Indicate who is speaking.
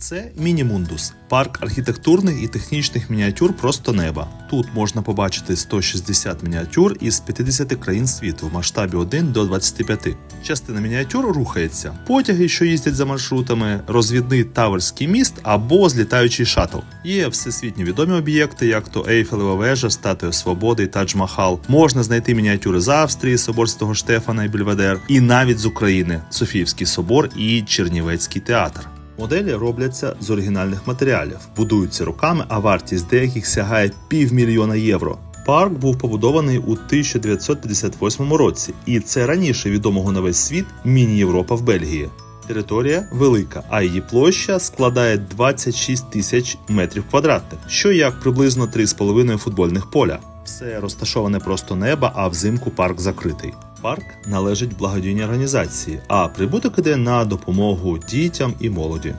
Speaker 1: Це Мінімундус парк архітектурних і технічних мініатюр просто неба. Тут можна побачити 160 мініатюр із 50 країн світу в масштабі 1 до 25. Частина мініатюр рухається. Потяги, що їздять за маршрутами, розвідний таверський міст або злітаючий шаттл. Є всесвітньо відомі об'єкти, як то Ейфелева вежа, Статуя Свободи і Тадж-Махал. Можна знайти мініатюри з Австрії, Собор Святого Штефана і Бельведер, і навіть з України Софіївський собор і Чернівецький театр. Моделі робляться з оригінальних матеріалів, будуються руками, а вартість деяких сягає півмільйона євро. Парк був побудований у 1958 році, і це раніше відомого на весь світ міні-Європа в Бельгії. Територія велика, а її площа складає 26 тисяч метрів квадратних, що як приблизно 3,5 футбольних поля. Все розташоване просто неба, а взимку парк закритий. Парк належить благодійній організації, а прибуток іде на допомогу дітям і молоді.